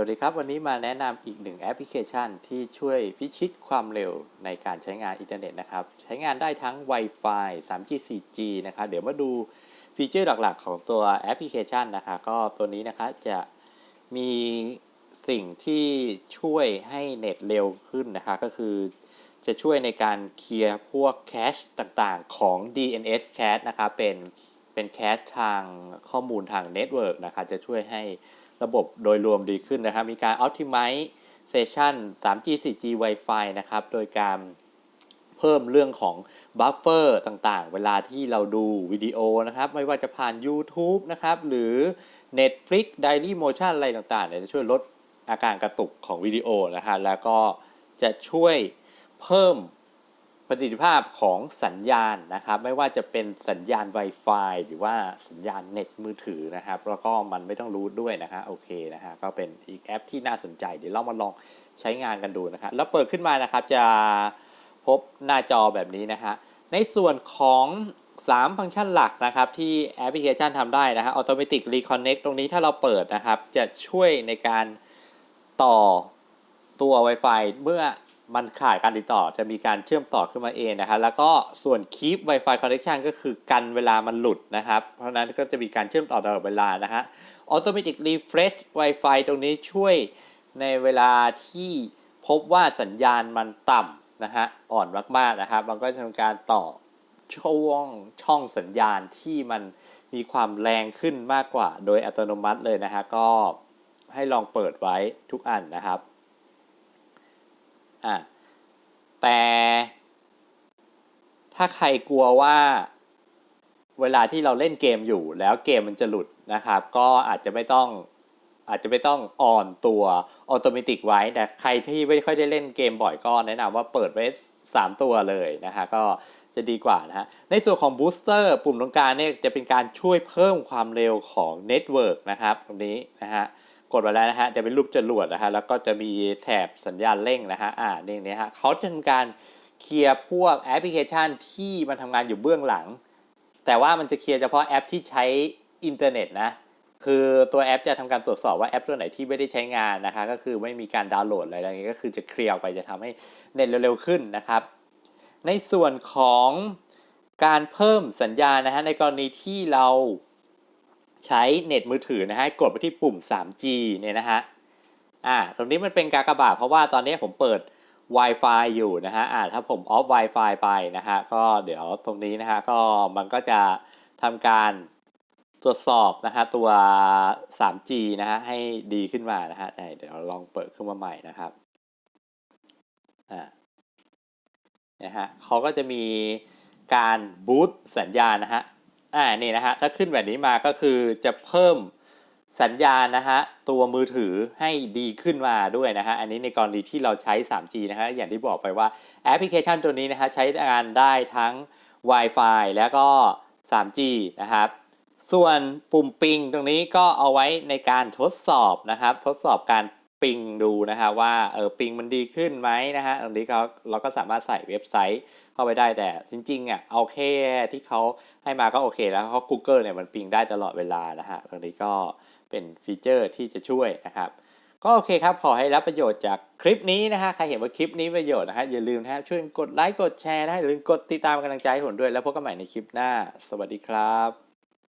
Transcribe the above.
วัสดีครับ วันนี้มาแนะนำอีกหนึ่งแอปพลิเคชันที่ช่วยพิชิตความเร็วในการใช้งานอินเทอร์เน็ตนะครับ ใช้งานได้ทั้ง Wi-Fi 3G 4G นะครับ เดี๋ยวมาดูฟีเจอร์หลักๆ ของตัวแอปพลิเคชันนะคะก็ตัวนี้นะคะจะมีสิ่งที่ช่วยให้เน็ตเร็วขึ้นนะคะ ก็คือจะช่วยในการเคลียร์พวกแคชต่างๆของ DNS cache นะคะเป็นเป็นแคชทางข้อมูลทางเน็ตเวิร์กนะคะจะช่วยให้ ระบบโดยรวมดีขึ้นนะครับ มีการ optimization 3G 4G Wi-Fi นะครับ โดยการเพิ่มเรื่องของบัฟเฟอร์ต่างๆ เวลาที่เราดูวิดีโอนะครับ ไม่ว่าจะผ่าน YouTube นะครับ หรือ Netflix Daily Motion อะไรต่างๆเนี่ยจะช่วยลดอาการกระตุกของวิดีโอนะฮะแล้วก็จะช่วยเพิ่ม ประสิทธิภาพของสัญญาณนะครับ ไม่ว่าจะเป็นสัญญาณ Wi-Fi หรือว่าสัญญาณเน็ตมือถือนะครับ แล้วก็มันไม่ต้องรู้ด้วยนะฮะโอเคนะฮะก็เป็นอีกแอปที่น่าสนใจ เดี๋ยวเรามาลองใช้งานกันดูนะครับแล้วเปิดขึ้นมานะครับจะพบหน้าจอแบบนี้นะฮะในส่วนของ 3 ฟังก์ชันหลักนะครับที่แอปพลิเคชันทำได้นะฮะ Automatic Reconnect ตรงนี้ถ้าเราเปิดนะครับ จะช่วยในการต่อตัว Wi-Fi เมื่อ มันขาดการติดต่อจะมีการเชื่อมต่อขึ้นมาเองนะครับแล้วก็ส่วน Keep Wi-Fi Connection ก็คือกันเวลามันหลุดนะครับ เพราะนั้นก็จะมีการเชื่อมต่อตลอดเวลานะฮะ Automatic Refresh Wi-Fi ตรงนี้ช่วยในเวลาที่พบว่าสัญญาณมันต่ำนะฮะอ่อนมากๆนะครับ มันก็จะทำการต่อช่องช่องสัญญาณที่มันมีความแรงขึ้นมากกว่า โดยอัตโนมัติเลยนะฮะก็ให้ลองเปิดไว้ทุกอันนะครับ อะแต่ถ้าใครกลัวว่าเวลาที่เราเล่นเกมอยู่แล้วเกมมันจะหลุดนะครับ ก็อาจจะไม่ต้องอาจจะไม่ต้องออนตัวออโตเมติกไว้ แต่ใครที่ไม่ค่อยได้เล่นเกมบ่อยก็แนะนำว่าเปิดไว้ 3 ตัวเลยนะฮะก็จะดีกว่านะฮะในส่วนของบูสเตอร์ปุ่มตรงกลางเนี่ยจะเป็นการช่วยเพิ่มความเร็วของเน็ตเวิร์กนะครับตรงนี้นะฮะ กดไปแล้วนะฮะจะเป็นรูปจรวดนะฮะแล้วก็จะมีแถบสัญญาณเร่งนะฮะอ่านี่นี่ฮะเขาจะทำการเคลียร์พวกแอปพลิเคชันที่มันทำงานอยู่เบื้องหลัง แต่ว่ามันจะเคลียร์เฉพาะแอปที่ใช้อินเทอร์เน็ตนะคือตัวแอปจะทำการตรวจสอบว่าแอปตัวไหนที่ไม่ได้ใช้งานนะคะ ก็คือไม่มีการดาวน์โหลดอะไรอย่างนี้ก็คือจะเคลียร์ไปจะทำให้เน็ตเร็วๆขึ้นนะครับ ในส่วนของการเพิ่มสัญญาณนะฮะในกรณีที่เรา ใช้เน็ตมือถือนะฮะกดไปที่ปุ่ม 3G เนี่ยนะฮะอ่าตรงนี้มันเป็นกากระบาทเพราะว่าตอนนี้ผมเปิด Wi-Fi อยู่นะฮะอ่าถ้าผมออฟ Wi-Fi ไปนะฮะก็เดี๋ยวตรงนี้นะฮะก็มันก็จะทำการตรวจสอบนะฮะตัว 3G นะฮะให้ดีขึ้นมานะฮะเดี๋ยวลองเปิดขึ้นมาใหม่นะครับอ่านะฮะเขาก็จะมีการบูตสัญญาณนะฮะ อ่านี่นะฮะถ้าขึ้นแบบนี้มาก็คือจะเพิ่มสัญญาณนะฮะตัวมือถือให้ดีขึ้นมาด้วยนะฮะอันนี้ในกรณีที่เราใช้ 3G นะฮะอย่างที่บอกไปว่าแอปพลิเคชันตัวนี้นะฮะใช้งานได้ทั้ง Wi-Fi แล้วก็ 3G นะครับส่วนปุ่มปิงตรงนี้ก็เอาไว้ในการทดสอบนะครับ ทดสอบการ ปิงดูนะฮะว่าเออปิงมันดีขึ้นไหมนะฮะตรงนี้เขาเราก็สามารถใส่เว็บไซต์เข้าไปได้แต่จริงๆอะเอาแค่ที่เขาให้มาก็โอเคแล้วเพราะ Google เนี่ยมันปิงได้ตลอดเวลานะฮะตรงนี้ก็เป็นฟีเจอร์ที่จะช่วยนะครับก็โอเคครับ ขอให้รับประโยชน์จากคลิปนี้นะฮะ ใครเห็นว่าคลิปนี้ประโยชน์นะฮะ อย่าลืมนะฮะ ช่วยกดไลค์ กดแชร์นะฮะอย่าลืมกดติดตามกำลังใจให้ผมด้วย แล้วพบกันใหม่ในคลิปหน้า สวัสดีครับ